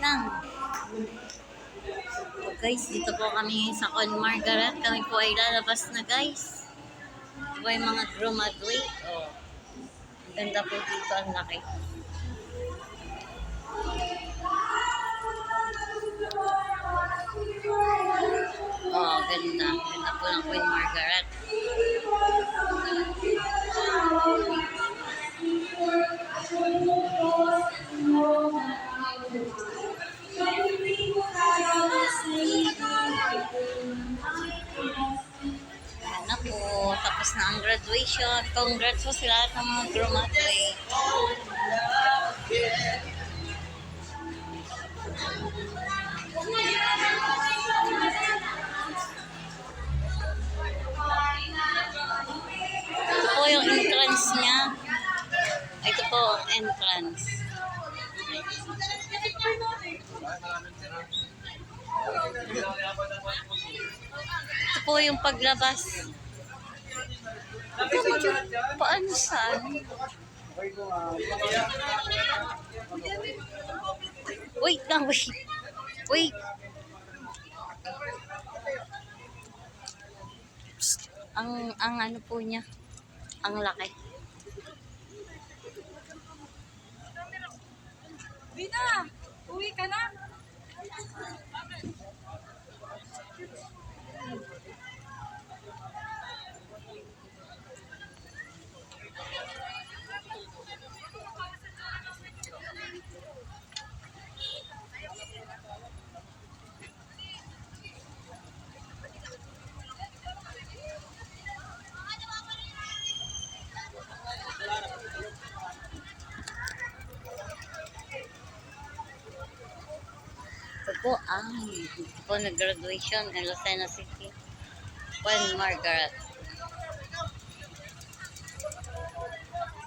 lang. So guys, dito po kami sa Con Margaret. Kami po ay lalabas na guys. Ito yung mga graduate. Oh. Ang ganda po dito. Ang laki. Oh, ganda. Ganda po ng Queen Margaret. Tapos na ang graduation. Congrats po sila lahat mga graduate. Ito po yung entrance niya. Ito po ang entrance. Ito po yung paglabas. Paano saan? Wait lang, wait. Wait. Psst. Ang, ang ano po niya, ang laki. Vina, uwi ka na. Po ang po nag-graduation in Lucena City. Juan Margaret.